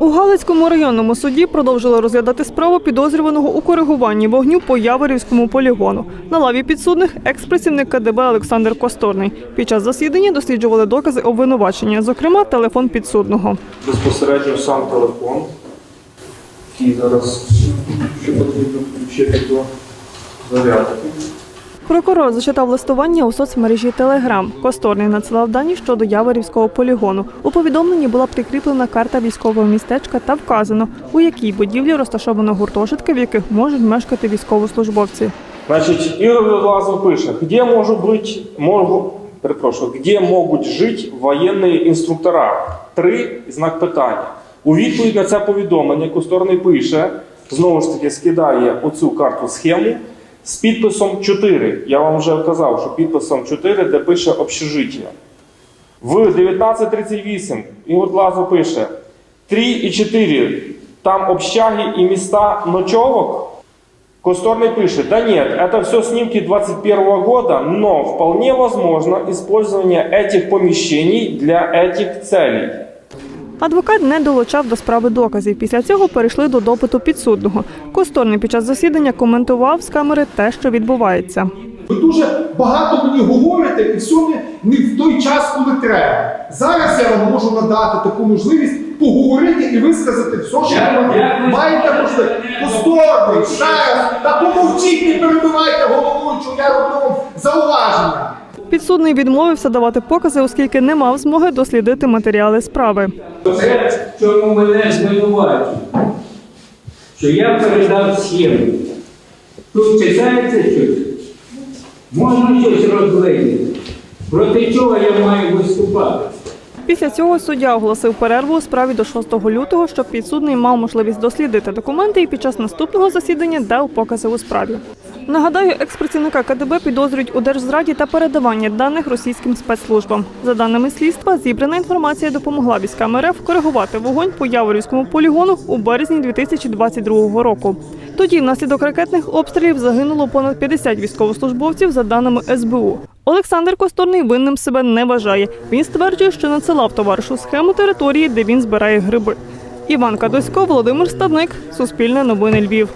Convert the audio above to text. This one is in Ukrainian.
У Галицькому районному суді продовжили розглядати справу підозрюваного у коригуванні вогню по Яворівському полігону. На лаві підсудних екс-працівник КДБ Олександр Косторний. Під час засідання досліджували докази обвинувачення, зокрема телефон підсудного. безпосередньо сам телефон, який зараз потрібно включити до зарядки. Прокурор зачитав листування у соцмережі Телеграм. Косторний надсилав дані щодо Яворівського полігону. У повідомленні була прикріплена карта військового містечка та вказано, у якій будівлі розташовано гуртожитки, в яких можуть мешкати військовослужбовці. Значить, Ігор Лазов пише, де можуть бути, можу, перепрошую, де можуть жити воєнні інструктора? Три знак питання. У відповідь на це повідомлення Косторний пише, знову ж таки скидає оцю карту схему з підписом 4. Я вам вже казав, що підписом 4, де пише общежиття. В 19.38 Ігор Лазов пише 3 і 4. Там общаги і міста ночовок. Косторный пишет, да нет, это все снимки 21 года, но вполне возможно использование этих помещений для этих целей. Адвокат не долучав до справи доказів. Після цього перейшли до допиту підсудного. Косторний під час засідання коментував з камери те, що відбувається. Ви дуже багато мені говорите і все не, не в той час, коли треба. Зараз я вам можу надати таку можливість поговорити і висказати все, що Я- ви маєте можливість. Повторний, ще раз, та помовчіть, не перебивайте головуючу, я роблю вам зауваження. Підсудний відмовився давати покази, оскільки не мав змоги дослідити матеріали справи. Це в чому мене звинувачують, що я передав схему. Тут читається щось? Можна щось розглядати. Проти чого я маю виступати? Після цього суддя оголосив перерву у справі до 6 лютого, щоб підсудний мав можливість дослідити документи і під час наступного засідання дав покази у справі. Нагадаю, експрацівника КДБ підозрюють у держзраді та передаванні даних російським спецслужбам. За даними слідства, зібрана інформація допомогла військам РФ коригувати вогонь по Яворівському полігону у березні 2022 року. Тоді внаслідок ракетних обстрілів загинуло понад 50 військовослужбовців за даними СБУ. Олександр Косторний винним себе не вважає. Він стверджує, що надсилав товаришу схему території, де він збирає гриби. Іван Кадосько, Володимир Стадник, Суспільне новини Львів.